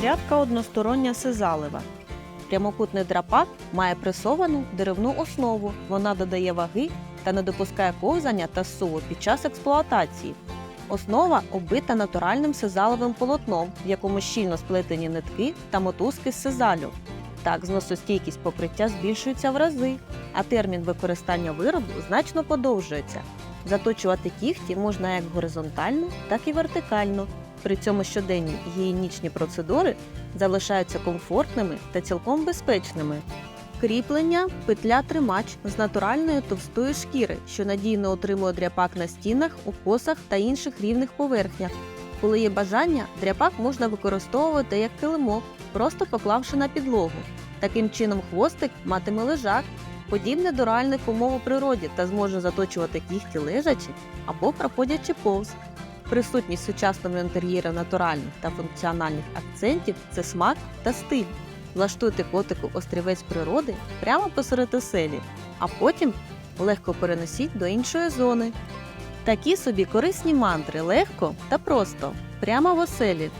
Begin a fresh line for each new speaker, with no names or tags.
Тряпка одностороння сизалева. Прямокутний драпак має пресовану деревну основу. Вона додає ваги та не допускає ковзання та суву під час експлуатації. Основа оббита натуральним сизаловим полотном, в якому щільно сплетені нитки та мотузки з сизалю. Так, зносостійкість покриття збільшується в рази, а термін використання виробу значно подовжується. Заточувати кігті можна як горизонтально, так і вертикально. При цьому щоденні гігієнічні процедури залишаються комфортними та цілком безпечними. Кріплення петля тримач з натуральної товстої шкіри, що надійно утримує дряпак на стінах, укосах та інших рівних поверхнях. Коли є бажання, дряпак можна використовувати як килимок, просто поклавши на підлогу. Таким чином, хвостик матиме лежак, подібне до реальних умов у природі та зможе заточувати кігті лежачи або проходячи повз. Присутність сучасного інтер'єру натуральних та функціональних акцентів це смак та стиль. Влаштуйте котику острівець природи прямо посеред оселі, а потім легко переносіть до іншої зони. Такі собі корисні мантри легко та просто, прямо в оселі.